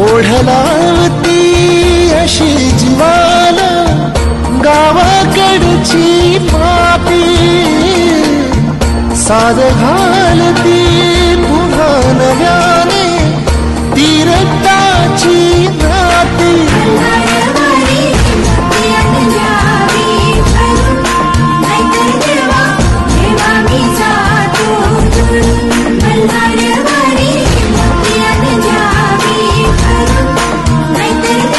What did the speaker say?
ओढलावती अशी जीवाला गावाकडची पापी. साध घालती